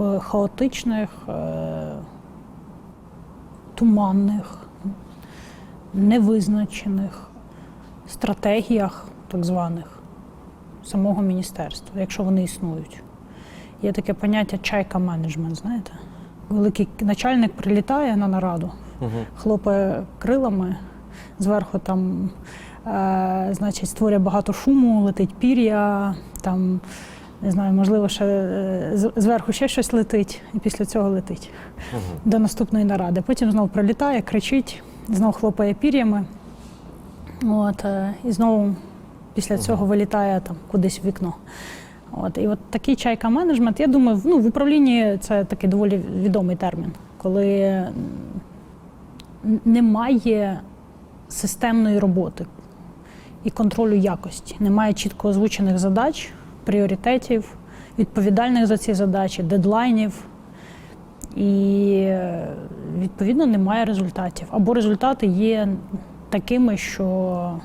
в хаотичних, е, туманних, невизначених стратегіях, так званих, самого міністерства, якщо вони існують. Є таке поняття чайка менеджмент, знаєте? Великий начальник прилітає на нараду, хлопає крилами, зверху там, е, значить, створює багато шуму, летить пір'я, там, не знаю, можливо, ще е, зверху ще щось летить, і після цього летить до наступної наради. Потім знову прилітає, кричить, знову хлопає пір'ями. От, е, і знову після цього вилітає там кудись в вікно. От, і от такий чайка менеджмент, я думаю, ну, в управлінні це такий доволі відомий термін, коли немає системної роботи і контролю якості, немає чітко озвучених задач, пріоритетів, відповідальних за ці задачі, дедлайнів. І відповідно немає результатів. Або результати є такими, що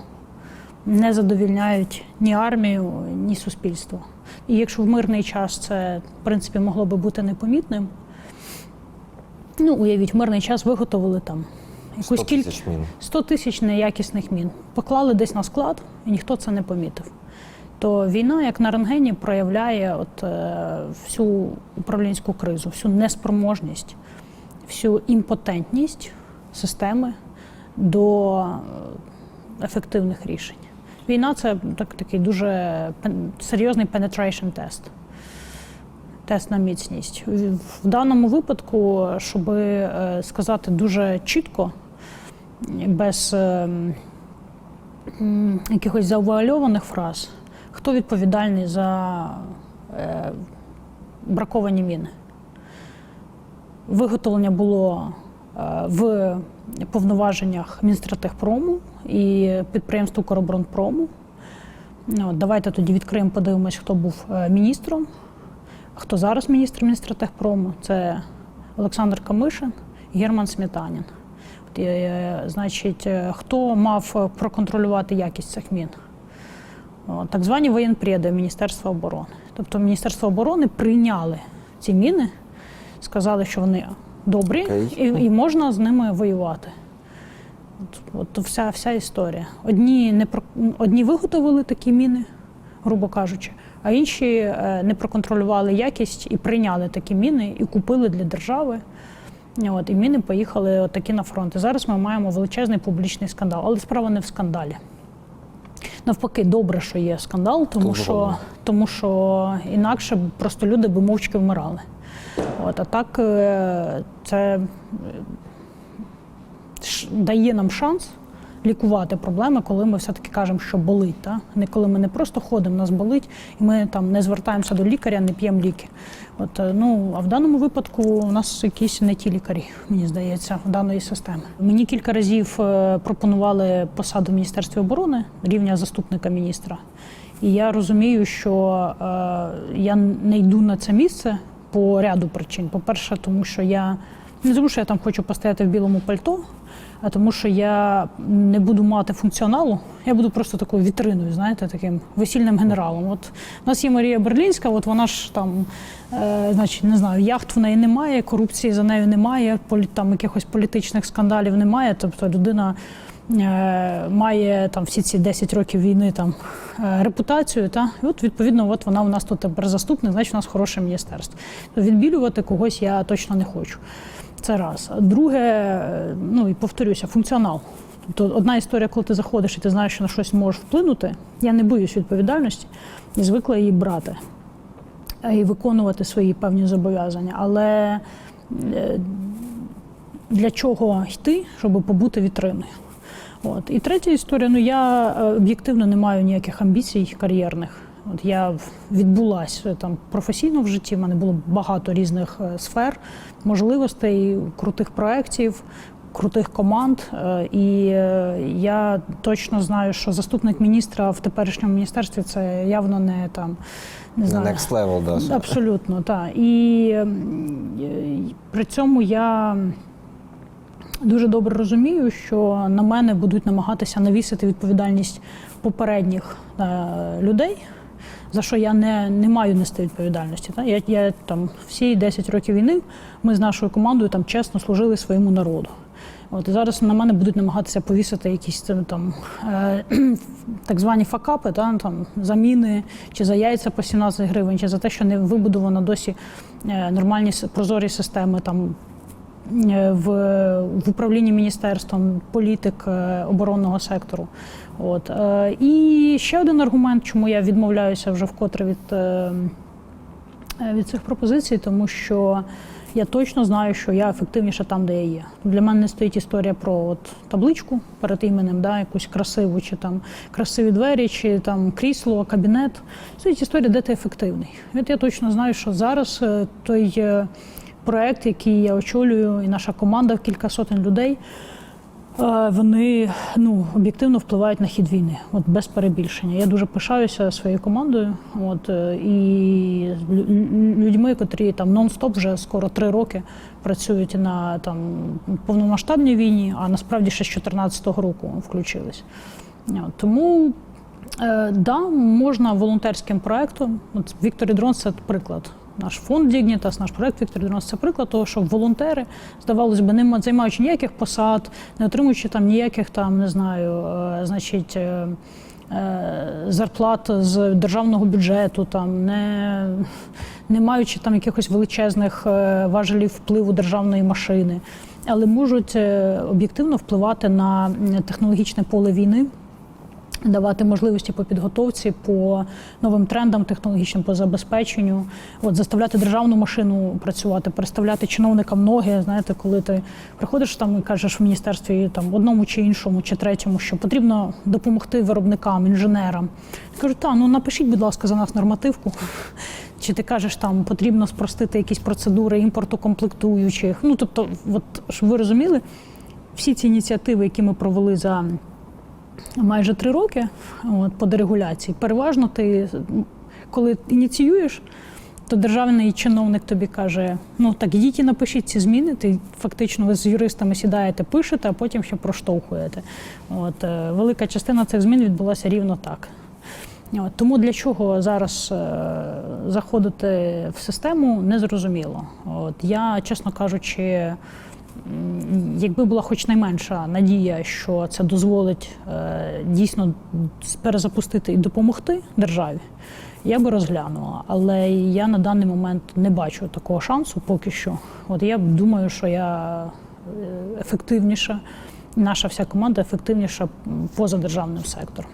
не задовільняють ні армію, ні суспільство. І якщо в мирний час це, в принципі, могло би бути непомітним, ну, уявіть, в мирний час виготовили там якусь кількість. тисяч 100 тисяч неякісних мін. Поклали десь на склад, і ніхто це не помітив. То війна, як на рентгені, проявляє от, е, всю управлінську кризу, всю неспроможність, всю імпотентність системи до е, ефективних рішень. Війна це так, такий дуже серйозний penetration тест. Тест на міцність. В даному випадку, щоб е, сказати дуже чітко, без е, якихось завуальованих фраз, хто відповідальний за е, браковані міни. Виготовлення було е, в повноваженнях Мінстратегпрому і підприємств Укроборонпрому. Ну, давайте тоді відкриємо, подивимось, хто був е, міністром, хто зараз міністр Мінстратегпрому. Це Олександр Камишин Герман Сметанін. Е, Значить, хто мав проконтролювати якість цих мін? Так звані воєнпреди Міністерства оборони. Тобто Міністерство оборони прийняли ці міни, сказали, що вони добрі і, і можна з ними воювати. От, от вся, вся історія. Одні, не про, одні виготовили такі міни, грубо кажучи, а інші е, не проконтролювали якість і прийняли такі міни і купили для держави. От, і міни поїхали такі на фронт. І зараз ми маємо величезний публічний скандал. Але справа не в скандалі. Навпаки, добре, що є скандал, тому Тут що, головне. тому що інакше просто люди би мовчки вмирали. От, а так е, це ш- дає нам шанс лікувати проблеми, коли ми все-таки кажемо, що болить. Та? Не коли ми не просто ходимо, нас болить, і ми там не звертаємося до лікаря, не п'ємо ліки. От, е, ну, а в даному випадку у нас якісь не ті лікарі, мені здається, в даної системи. Мені кілька разів е, пропонували посаду в Міністерстві оборони рівня заступника міністра. І я розумію, що е, я не йду на це місце по ряду причин. По-перше, тому що я не тому, що я там хочу постояти в білому пальто, а тому, що я не буду мати функціоналу, я буду просто такою вітриною, знаєте, таким весільним генералом. От у нас є Марія Берлінська, от вона ж там, е, значить, не знаю, яхт в неї немає, корупції за нею немає, полі, там якихось політичних скандалів немає. Тобто людина має там всі ці 10 років війни там е, репутацію. Та? І от відповідно, от вона у нас тут тепер заступник, значить у нас хороше міністерство. То відбілювати когось я точно не хочу. Це раз. Друге, е, ну і повторюся, функціонал. Тобто одна історія, коли ти заходиш і ти знаєш, що на щось можеш вплинути, я не боюсь відповідальності і звикла її брати е, і виконувати свої певні зобов'язання. Але е, для чого йти, щоб побути вітриною? От. І третя історія, ну я е, об'єктивно не маю ніяких амбіцій кар'єрних. От я в- відбулась е, там професійно в житті. в мене було багато різних е, сфер, можливостей, крутих проєктів, крутих команд. І я точно знаю, що заступник міністра в теперішньому міністерстві це явно не там не знаю. Next level, да. Абсолютно, так. І ем, е, при цьому я дуже добре розумію, що на мене будуть намагатися навісити відповідальність попередніх е, людей за що я не, не маю нести відповідальності. Та? Я, я там всі 10 років війни ми з нашою командою там чесно служили своєму народу. От і зараз на мене будуть намагатися повісити якісь там е, так звані факапи, та, там, заміни чи за яйця по 17 гривень, чи за те, що не вибудовано досі е, нормальні прозорі системи там в, в управлінні міністерством, політик е, оборонного сектору. От. Е, І ще один аргумент, чому я відмовляюся вже вкотре від, е, е, від цих пропозицій, тому що я точно знаю, що я ефективніша там, де я є. Для мене не стоїть історія про от, табличку перед іменем, да, якусь красиву, чи там красиві двері, чи там крісло, кабінет. Стоїть історія, де ти ефективний. От я точно знаю, що зараз е, той е, проект, який я очолюю, і наша команда кілька сотень людей. Е, Вони ну об'єктивно впливають на хід війни, от без перебільшення. Я дуже пишаюся своєю командою. От е, і лю- лю- людьми, котрі там нон-стоп вже скоро три роки працюють на там повномасштабній війні, а насправді ще з 2014 року включились. Тому е, да, можна волонтерським проектом. От Віктор Дрон це приклад. Наш фонд Дігнітас, наш проект Віктор Дрон це приклад того, що волонтери, здавалось би, не займаючи ніяких посад, не отримуючи там ніяких там, не знаю, е, значить. е, е, Зарплат з державного бюджету, там не, не маючи там якихось величезних важелів впливу державної машини, але можуть об'єктивно впливати на технологічне поле війни, давати можливості по підготовці, по новим трендам технологічним, по забезпеченню, от заставляти державну машину працювати, переставляти чиновникам ноги. Знаєте, коли ти приходиш там і кажеш в міністерстві там одному чи іншому, чи третьому, що потрібно допомогти виробникам, інженерам. Кажуть, та ну напишіть, будь ласка, за нас нормативку. Чи ти кажеш, там потрібно спростити якісь процедури імпорту комплектуючих? Ну тобто, от щоб ви розуміли, всі ці ініціативи, які ми провели за майже три роки от, по дерегуляції. Переважно ти, коли ініціюєш, то державний чиновник тобі каже: ну так і напишіть ці зміни. Ти фактично ви з юристами сідаєте, пишете, а потім ще проштовхуєте. От, е, велика частина цих змін відбулася рівно так. Тому для чого зараз е, заходити в систему, незрозуміло. От, я, чесно кажучи, якби була хоч найменша надія, що це дозволить е, дійсно перезапустити і допомогти державі, я би розглянула. Але я на даний момент не бачу такого шансу поки що. От я думаю, що я е, ефективніша, наша вся команда ефективніша поза державним сектором.